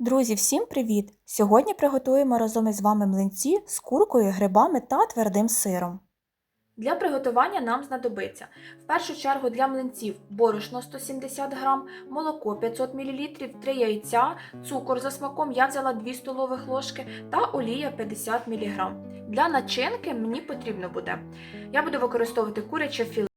Друзі, всім привіт! Сьогодні приготуємо разом із вами млинці з куркою, грибами та твердим сиром. Для приготування нам знадобиться в першу чергу для млинців борошно 170 г, молоко 500 мл, 3 яйця, цукор за смаком я взяла 2 столових ложки та олія 50 мг. Для начинки мені потрібно буде. Я буду використовувати куряче філе